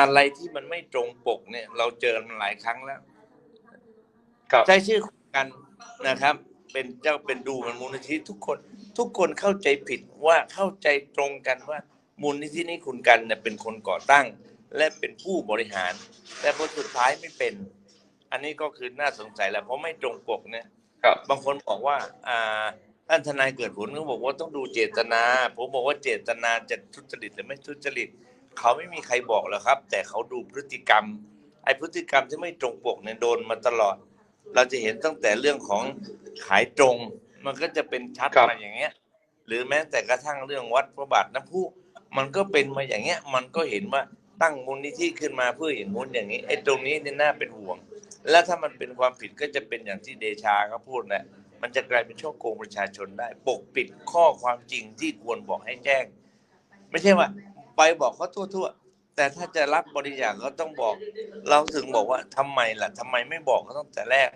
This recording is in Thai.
อะไรที่มันไม่ตรงปกเนี่ย เราเจอมันหลายครั้งแล้วครับใช้ชื่อกันนะครับ เป็นเจ้าเป็นดูมันมูลนิธิทุกคน ทุกคนเข้าใจผิดว่าเข้าใจตรงกันว่ามูลนิธินี้คุณกันเนี่ยเป็นคนก่อตั้ง และเป็นผู้บริหาร แต่พอสุดท้ายไม่เป็น อันนี้ก็คือน่าสงสัยแล้วเพราะไม่ตรงปกเนี่ยครับบางคนบอกว่า อ่าท่านทนายเกิดผลก็บอกว่าต้องดูเจตนา ผมบอกว่าเจตนาจะทุจริตหรือไม่ทุจริต เขาไม่มีใครบอกหรอกครับ แต่เขาดูพฤติกรรม ไอ้พฤติกรรมที่ไม่ตรงปกเนี่ยโดนมาตลอด เราจะเห็นตั้งแต่เรื่องของขายตรง มันก็จะเป็นชัดครับมาอย่างเงี้ย หรือแม้แต่กระทั่งเรื่องวัดพระบาทน้ำพุมันก็เป็นมาอย่างเงี้ย มันก็เห็นว่าตั้งมูลนิธิขึ้นมาเพื่ออย่างงู้นอย่างนี้ไอ้ตรงนี้เนี่ยน่าเป็นห่วง และถ้ามันเป็นความผิดก็จะเป็นอย่างที่เดชาเขาพูดนะมันจะกลายเป็นช่อโกงประชาชนได้ ปกปิดข้อความจริงที่ควรบอกให้แจ้ง ไม่ใช่ว่า ไปบอกเขาทั่ว ๆ แต่ถ้าจะรับบริจาคก็ต้องบอก เราถึงบอกว่าทำไมล่ะทำไมไม่บอกเขาตั้งแต่แรก